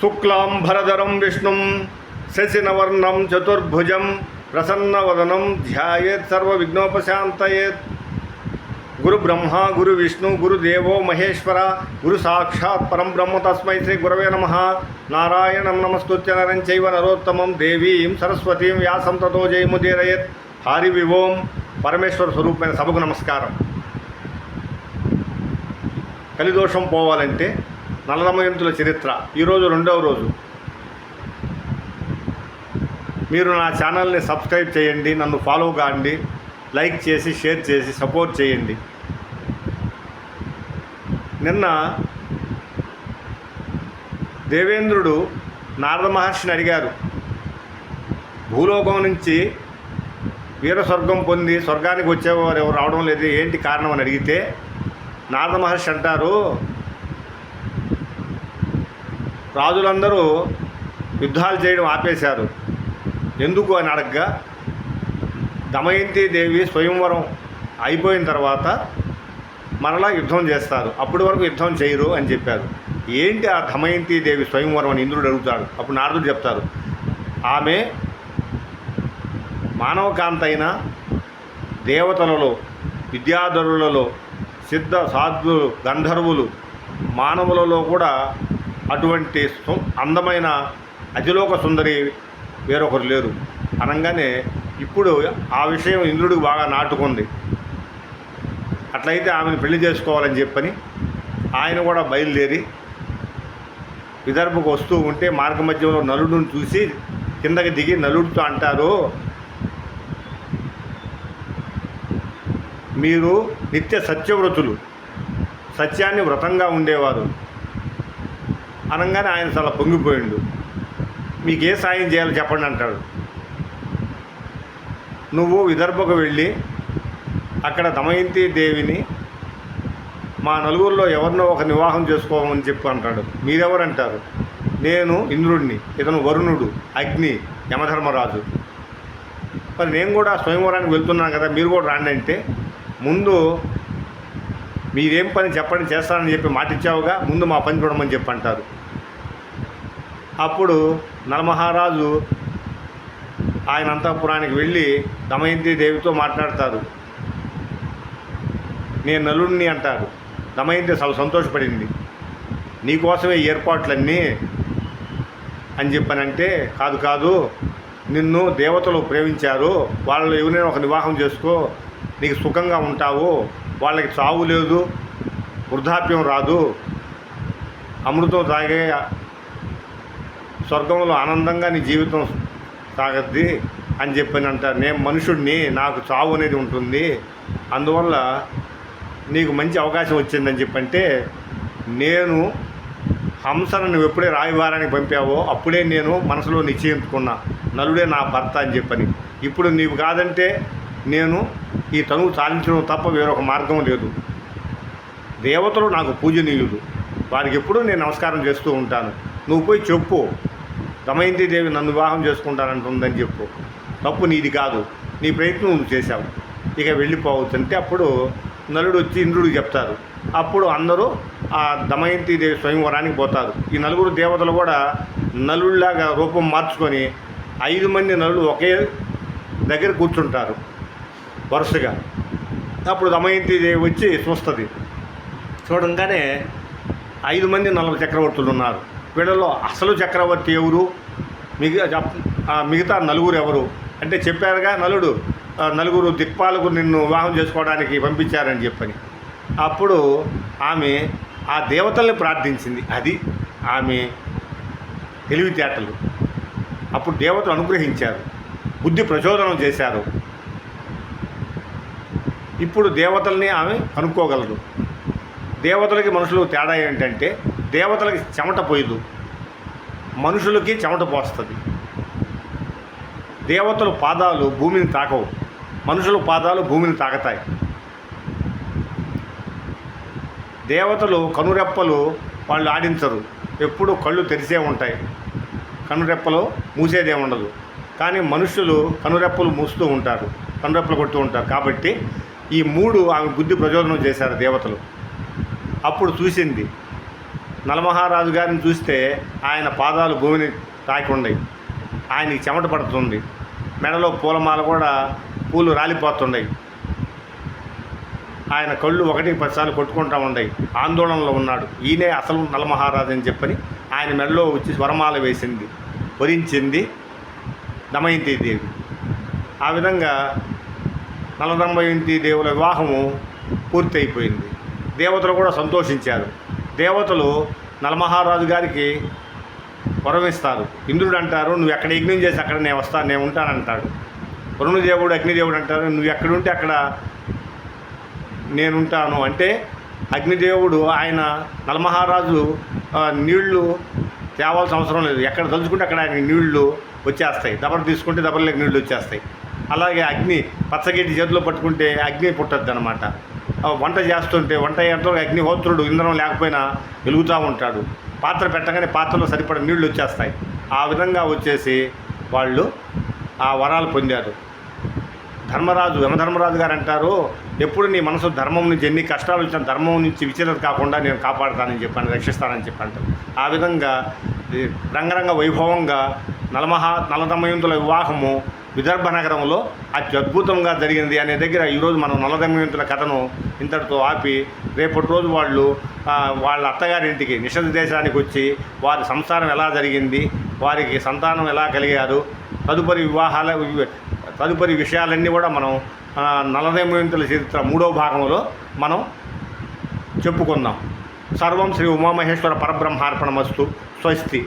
శుక్లాంబరధరం విష్ణుం శశినవర్ణం చతుర్భుజం ప్రసన్నవదనం ధ్యాయేత్ సర్వ విఘ్నోపశాంతయేత్ గురు బ్రహ్మ గురు విష్ణు గురుదేవో మహేశ్వర గురు సాక్షాత్ పరం బ్రహ్మ తస్మై శ్రీ గురవే నమ. నారాయణం నమస్తుత్య నరం చైవ నరోత్తమం దేవీం సరస్వతీం వ్యాసం తతో జయముదీరయత్ హరి వివోం పరమేశ్వర స్వరూపమైన సభకు నమస్కారం. కలిదోషం పోవాలంటే నల్లదమయంతుల చరిత్ర. ఈరోజు రెండవ రోజు. మీరు నా ఛానల్ని సబ్స్క్రైబ్ చేయండి నన్ను ఫాలో కాండి లైక్ చేసి షేర్ చేసి సపోర్ట్ చేయండి. నిన్న దేవేంద్రుడు నారద మహర్షిని అడిగారు. భూలోకం నుంచి వీర స్వర్గం పొంది స్వర్గానికి వచ్చేవారు ఎవరు? రావడం లేదు. ఏంటి కారణం అని అడిగితే నారద మహర్షి అంటారు రాజులందరూ యుద్ధాలు చేయడం ఆపేశారు. ఎందుకు అని అడగగా దమయంతి దేవి స్వయంవరం అయిపోయిన తర్వాత మరలా యుద్ధం చేస్తారు. అప్పటి వరకు యుద్ధం చేయరు అని చెప్పారు. ఏంటి ఆ దమయంతి దేవి స్వయంవరం అని ఇంద్రుడు అడుగుతాడు. అప్పుడు నారదుడు చెప్తారు ఆమె మానవకాంత అయిన దేవతలలో విద్యాధరులలో సిద్ధ సాధువులు గంధర్వులు మానవులలో కూడా అటువంటి అందమైన అతిలోక సుందరి వేరొకరు లేరు. అనగానే ఇప్పుడు ఆ విషయం ఇంద్రుడికి బాగా నాటుకుంది. అట్లయితే ఆమెను పెళ్ళి చేసుకోవాలని చెప్పని ఆయన కూడా బయలుదేరి విదర్భకు వస్తూ ఉంటే మార్గ మధ్యంలో నలుడుని చూసి కిందకి దిగి నలుడితో అంటారు మీరు నిత్య సత్యవ్రతులు సత్యాన్ని వ్రతంగా ఉండేవారు. అనగానే ఆయన చాలా పొంగిపోయిండు. మీకు ఏ సాయం చేయాలో చెప్పండి అంటాడు. నువ్వు విదర్భకు వెళ్ళి అక్కడ దమయంతి దేవిని మా నలుగురిలో ఎవరినో ఒక వివాహం చేసుకోమని చెప్పు అంటాడు. మీరెవరంటారు? నేను ఇంద్రుడిని ఇతను వరుణుడు అగ్ని యమధర్మరాజు. మరి నేను కూడా స్వయంవరానికి వెళ్తున్నాను కదా మీరు కూడా రాండి అంటే ముందు మీరేం పని చెప్పండి చేస్తానని చెప్పి మాటిచ్చావుగా ముందు మా పని చూడమని చెప్పి అంటారు అప్పుడు నలమహారాజు ఆయన అంతఃపురానికి వెళ్ళి దమయంతి దేవితో మాట్లాడతారు. నేను నలుడిని అంటారు. దమయంతి చాలా సంతోషపడింది. నీకోసమే ఏర్పాట్లన్నీ అని చెప్పానంటే కాదు కాదు. నిన్ను దేవతలు ప్రేమించారు. వాళ్ళు ఎవరైనా ఒక వివాహం చేసుకో. నీకు సుఖంగా ఉంటావు. వాళ్ళకి చావు లేదు. వృద్ధాప్యం రాదు. అమృతం తాగే స్వర్గంలో ఆనందంగా నీ జీవితం సాగద్ది అని చెప్పని అంటారు. నేను మనుషుడిని నాకు చావు అనేది ఉంటుంది. అందువల్ల నీకు మంచి అవకాశం వచ్చిందని చెప్పంటే నేను హంసను నువ్వు ఎప్పుడే రాయబారానికి పంపావో అప్పుడే నేను మనసులో నిశ్చయించుకున్నా. నలుడే నా భర్త అని చెప్పని. ఇప్పుడు నీవు కాదంటే నేను ఈ తనువు సాధించడం తప్ప వేరొక మార్గం లేదు. దేవతలు నాకు పూజనీయులు. వారికి ఎప్పుడూ నేను నమస్కారం చేస్తూ ఉంటాను. నువ్వు పోయి చెప్పు. దమయంతి దేవి నన్ను వివాహం చేసుకుంటానంటుందని చెప్పు. తప్పు నీది కాదు. నీ ప్రయత్నం నువ్వు చేశావు. ఇక వెళ్ళిపోవచ్చు అంటే అప్పుడు నలుడు వచ్చి ఇంద్రుడికి చెప్తారు. అప్పుడు అందరూ ఆ దమయంతి దేవి స్వయంవరానికి పోతారు. ఈ నలుగురు దేవతలు కూడా నలుడిలాగా రూపం మార్చుకొని ఐదు మంది నలుడు ఒకే దగ్గర కూర్చుంటారు వరుసగా. అప్పుడు దమయంతి దేవి వచ్చి చూస్తుంది. చూడంగానే ఐదు మంది నలుగురు చక్రవర్తులు ఉన్నారు. వీళ్ళలో అసలు చక్రవర్తి ఎవరు? మిగతా మిగతా నలుగురు ఎవరు? అంటే చెప్పారుగా నలుడు నలుగురు దిక్పాలకు నిన్ను వివాహం చేసుకోవడానికి పంపించారని చెప్పని. అప్పుడు ఆమె ఆ దేవతల్ని ప్రార్థించింది. అది ఆమె తెలివితేటలు. అప్పుడు దేవతలు అనుగ్రహించారు. బుద్ధి ప్రచోదనం చేశారు. ఇప్పుడు దేవతల్ని ఆమె కనుక్కోగలరు దేవతలకి మనుషులు తేడా ఏంటంటే దేవతలకి చెమట పోయదు. మనుషులకి చెమట పోస్తుంది. దేవతల పాదాలు భూమిని తాకవు. మనుషుల పాదాలు భూమిని తాకతాయి. దేవతలు కనురెప్పలు వాళ్ళు ఆడించరు. ఎప్పుడు కళ్ళు తెరిసే ఉంటాయి. కనురెప్పలు మూసేదే ఉండదు. కానీ మనుషులు కనురెప్పలు మూస్తూ ఉంటారు. కనురెప్పలు కొడుతూ ఉంటారు. కాబట్టి ఈ మూడు ఆమె బుద్ధి ప్రచోదనం చేశారు దేవతలు. అప్పుడు చూసింది నలమహారాజు గారిని చూస్తే ఆయన పాదాలు భూమిని తాకి ఉన్నాయి ఆయనకి చెమట పడుతుంది. మెడలో పూలమాల కూడా పూలు రాలిపోతున్నాయి ఆయన కళ్ళు ఒకటి పదిసార్లు కొట్టుకుంటా ఉన్నాయి ఆందోళనలో ఉన్నాడు. ఈయనే అసలు నలమహారాజు అని చెప్పని ఆయన మెడలో వచ్చి స్వరమాల వేసింది. వరించింది దమయంతి దేవి. ఆ విధంగా నలదమయంతి దేవుల వివాహము పూర్తయిపోయింది. దేవతలు కూడా సంతోషించారు. దేవతలు నలమహారాజు గారికి వరమిస్తారు. ఇంద్రుడు అంటారు నువ్వు ఎక్కడ యజ్ఞం చేసి అక్కడ నేను వస్తాను నేను ఉంటానంటాడు వరుణదేవుడు అగ్నిదేవుడు అంటారు నువ్వు ఎక్కడుంటే అక్కడ నేనుంటాను అంటే అగ్నిదేవుడు ఆయన నలమహారాజు నీళ్ళు తేవాల్సిన అవసరం లేదు. ఎక్కడ తలుచుకుంటే అక్కడ ఆయన నీళ్ళు వచ్చేస్తాయి. దెబ్బలు తీసుకుంటే దబరలోకి నీళ్ళు వచ్చేస్తాయి. అలాగే అగ్ని పచ్చగడ్డి చేతిలో పట్టుకుంటే అగ్ని పుట్టద్దు అనమాట వంట చేస్తుంటే వంట అయ్యేంతలో అగ్నిహోత్రుడు ఇంధనం లేకపోయినా వెలుగుతూ ఉంటాడు. పాత్ర పెట్టగానే పాత్రలో సరిపడ నీళ్ళు వచ్చేస్తాయి. ఆ విధంగా వచ్చేసి వాళ్ళు ఆ వరాలు పొందారు. ధర్మరాజు యమధర్మరాజు గారు అంటారు ఎప్పుడు నీ మనసు ధర్మం నుంచి ఎన్ని కష్టాలు వచ్చినా ధర్మం నుంచి విచలత కాకుండా నేను కాపాడుతానని చెప్పాను రక్షిస్తానని చెప్పాను. ఆ విధంగా రంగరంగ వైభవంగా నలమహా నలదమయంతుల వివాహము విదర్భ నగరంలో అత్యద్భుతంగా జరిగింది అనే దగ్గర ఈరోజు మనం నలదమయంతుల కథను ఇంతటితో ఆపి రేపటి రోజు వాళ్ళు వాళ్ళ అత్తగారింటికి నిషధ దేశానికి వచ్చి వారి సంసారం ఎలా జరిగింది వారికి సంతానం ఎలా కలిగారు తదుపరి వివాహాల తదుపరి విషయాలన్నీ కూడా మనం ఆ, నలదమయంతుల చరిత్ర మూడో భాగంలో మనం చెప్పుకుందాం. సర్వం శ్రీ ఉమామహేశ్వర పరబ్రహ్మార్పణమస్తు. స్వస్తి.